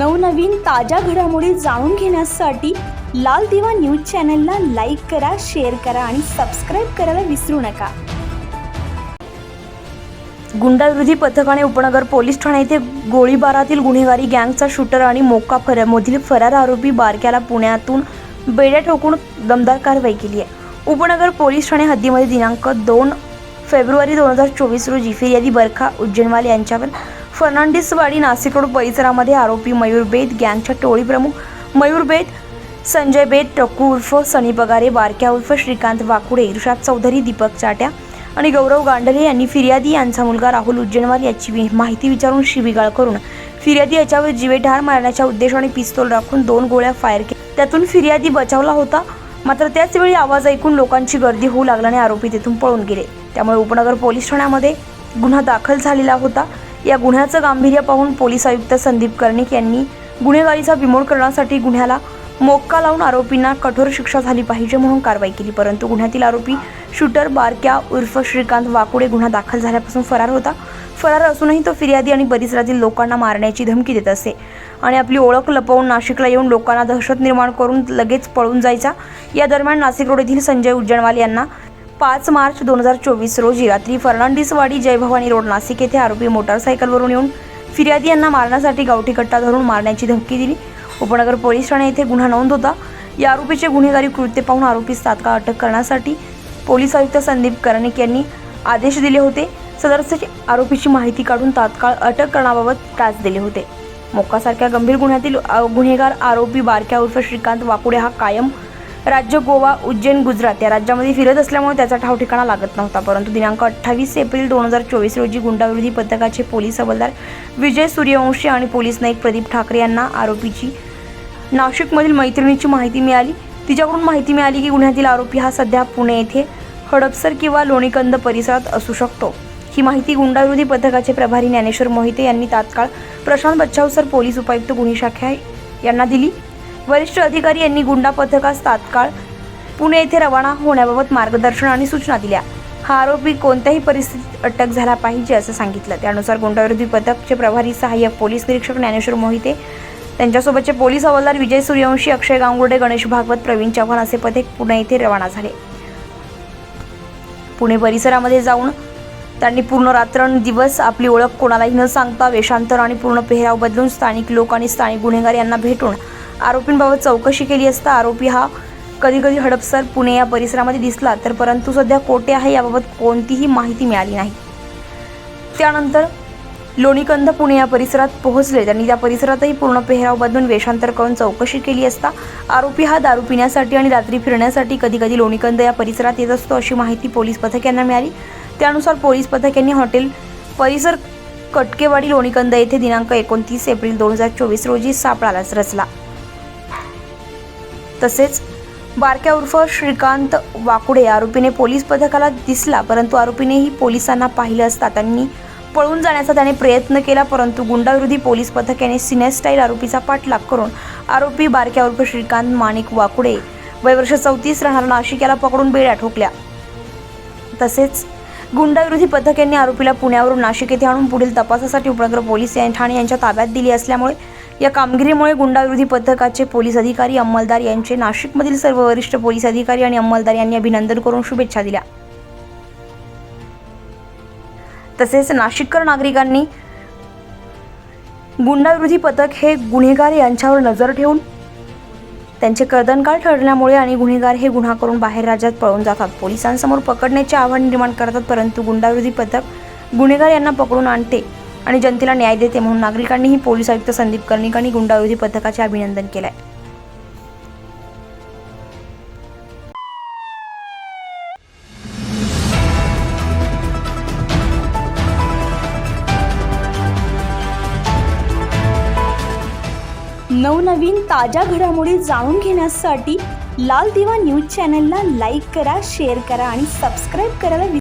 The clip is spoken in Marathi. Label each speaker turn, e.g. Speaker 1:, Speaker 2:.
Speaker 1: नवनवीन ताज्या घडामोडी जाणून घेण्यासाठी लाल दिवा न्यूज चॅनलला लाईक करा शेअर करा आणि सबस्क्राईब करायला विसरू नका.
Speaker 2: गुंडाविरोधी पथकाने उपनगर पोलीस ठाणे येथे गोळीबारातील गुन्हेगारी गँगचा शूटर आणि मोका फरामधील फरार आरोपी बारक्याला पुण्यातून बेड्या ठोकून दमदार कारवाई केली आहे. उपनगर पोलीस ठाणे हद्दीमध्ये दिनांक दोन फेब्रुवारी दोन हजार चोवीस रोजी फिर्यादी बरखा उज्जैनवाल यांच्यावर फर्नांडिसवाडी नाशिक रोड परिसरामध्ये आरोपी मयूर बेत गँगच्या टोळी प्रमुख मयूर बेत संजय बेद टक्कू उर्फ सनी पगारे बारक्या उर्फ श्रीकांत वाकुडे इर्षाद चौधरी दीपक चाट्या आणि गौरव गांडले यांनी फिर्यादी यांचा मुलगा राहुल उज्जैनवार याची माहिती विचारून शिबिगाळ करून फिर्यादी याच्यावर जीवेठार मारण्याच्या उद्देशाने पिस्तोल राखून दोन गोळ्या फायर केल्या त्यातून फिर्यादी बचावला होता. मात्र त्याचवेळी आवाज ऐकून लोकांची गर्दी होऊ लागल्याने आरोपी तेथून पळून गेले. त्यामुळे उपनगर पोलीस ठाण्यामध्ये गुन्हा दाखल झालेला होता. या गुन्ह्याचं गांभीर्य पाहून पोलीस आयुक्त संदीप कर्णिक यांनी गुन्हेगारीचा बिमोड करण्यासाठी गुन्ह्याला मोक्का लावून आरोपींना कठोर शिक्षा झाली पाहिजे म्हणून कारवाई केली. परंतु गुन्ह्यातील आरोपी शूटर बारक्या उर्फ श्रीकांत वाकुडे गुन्हा दाखल झाल्यापासून फरार होता. फरार असूनही तो फिर्यादी आणि परिसरातील लोकांना मारण्याची धमकी देत असे. आणि आपली ओळख लपवून नाशिकला येऊन लोकांना दहशत निर्माण करून लगेच पळून जायचा. या दरम्यान नाशिक रोड येथील संजय उज्जैनवाल यांना पाच मार्च दोन हजार चोवीस रोजी रात्री फर्नांडिसवाडी जयभवानी रोड नाशिक येथे आरोपी मोटारसायकलवरून येऊन फिर्यादी यांना मारण्यासाठी गावठी कट्टा धरून मारण्याची धमकी दिली. उपनगर पोलीस ठाणे येथे गुन्हा नोंद होता. या आरोपीचे गुन्हेगारी कृत्य पाहून आरोपीस तात्काळ अटक करण्यासाठी पोलीस आयुक्त संदीप कर्णिक यांनी आदेश दिले होते. सदरचे आरोपीची माहिती काढून तात्काळ अटक करण्याबाबत त्रास दिले होते. मोक्कासारख्या गंभीर गुन्ह्यातील गुन्हेगार आरोपी बारक्या उर्फ श्रीकांत वाकुडे हा कायम राज्य गोवा उज्जैन गुजरात या राज्यामध्ये फिरत असल्यामुळे त्याचा ठाव ठिकाणा लागत नव्हता. परंतु दिनांक अठ्ठावीस एप्रिल दोन हजार चोवीस रोजी गुंडाविरोधी पथकाचे पोलीस हवालदार विजय सूर्यवंशी आणि पोलीस नाईक प्रदीप ठाकरे यांना आरोपीची नाशिकमधील मैत्रिणीची माहिती मिळाली. तिच्याकडून माहिती मिळाली की गुन्ह्यातील आरोपी हा सध्या पुणे येथे हडपसर किंवा लोणीकंद परिसरात असू शकतो. ही माहिती गुंडाविरोधी पथकाचे प्रभारी ज्ञानेश्वर मोहिते यांनी तात्काळ प्रशांत बच्छावसर पोलीस उपायुक्त गुन्हे शाखा यांना दिली. वरिष्ठ अधिकारी यांनी गुंडा पथकास तात्काळ पुणे येथे रवाना होण्याबाबत मार्गदर्शन आणि सूचना दिल्या. हा आरोपी कोणत्याही परिस्थितीत अटक झाला पाहिजे असं सांगितलं. त्यानुसार गुंडाविरोधी पथकचे प्रभारी सहाय्यक पोलीस निरीक्षक ज्ञानेश्वर मोहिते त्यांच्यासोबतचे पोलीस हवालदार विजय सूर्यवंशी अक्षय गांगुर्डे गणेश भागवत प्रवीण चव्हाण असे पथक पुणे येथे रवाना झाले. पुणे परिसरामध्ये जाऊन त्यांनी पूर्ण रात्र दिवस आपली ओळख कोणालाही न सांगता वेषांतर आणि पूर्ण पेहराव बदलून स्थानिक लोक आणि स्थानिक गुन्हेगार यांना भेटून आरोपींबाबत चौकशी केली असता आरोपी हा कधीकधी हडपसर पुणे या परिसरामध्ये दिसला तर परंतु सध्या कोठे आहे याबाबत कोणतीही माहिती मिळाली नाही. त्यानंतर लोणीकंद पुणे या परिसरात पोहोचले. त्यांनी त्या परिसरातही पूर्ण पेहराव बदलून वेषांतर करून चौकशी केली असता आरोपी हा दारू पिण्यासाठी आणि रात्री फिरण्यासाठी कधीकधी लोणीकंद या परिसरात येत असतो अशी माहिती पोलीस पथक यांना मिळाली. त्यानुसार पोलीस पथक यांनी हॉटेल परिसर कटकेवाडी लोणीकंद येथे दिनांक एकोणतीस एप्रिल दोन हजार चोवीस रोजी सापळालाच रचला. तसेच बारक्या उर्फ श्रीकांत वाकुडे आरोपीने पोलीस पथकाला दिसला परंतु आरोपीनेही पोलिसांना पाहिलं असता त्यांनी पळून जाण्याचा त्याने प्रयत्न केला परंतु गुंडाविरोधी पोलीस पथक याने सिनेस्टाईल आरोपीचा पाठलाग करून आरोपी बारक्या उर्फ श्रीकांत माणिक वाकुडे वय वर्ष चौतीस राहणारा नाशिक याला पकडून बेड्या ठोकल्या. तसेच गुंडाविरोधी पथक यांनी आरोपीला पुण्यावरून नाशिक येथे आणून पुढील तपासासाठी उपनगर पोलीस ठाणे यांच्या ताब्यात दिली असल्यामुळे या कामगिरीमुळे गुंडाविरोधी पथकाचे पोलीस अधिकारी अंमलदार यांचे नाशिकमधील सर्व वरिष्ठ पोलीस अधिकारी आणि अंमलदार यांनी अभिनंदन करून शुभेच्छा दिल्या. तसेच नाशिककर नागरिकांनी गुंडाविरोधी पथक हे गुन्हेगार यांच्यावर नजर ठेवून त्यांचे कर्दनकाळ ठरल्यामुळे आणि गुन्हेगार हे गुन्हा करून बाहेर राज्यात पळून जातात. पोलिसांसमोर पकडण्याचे आव्हान निर्माण करतात परंतु गुंडाविरोधी पथक गुन्हेगार यांना पकडून आणते. आणि जनतेला न्याय देते म्हणून नागरिकांनीही पोलीस आयुक्त संदीप कर्णिक आणि गुंडाविरोधी पथकाचे अभिनंदन केलंय. आहे
Speaker 1: नवनवीन ताज्या घडामोडी जाणून घेण्यासाठी लाल दिवा न्यूज चॅनलला लाईक करा शेअर करा आणि सबस्क्राईब करायला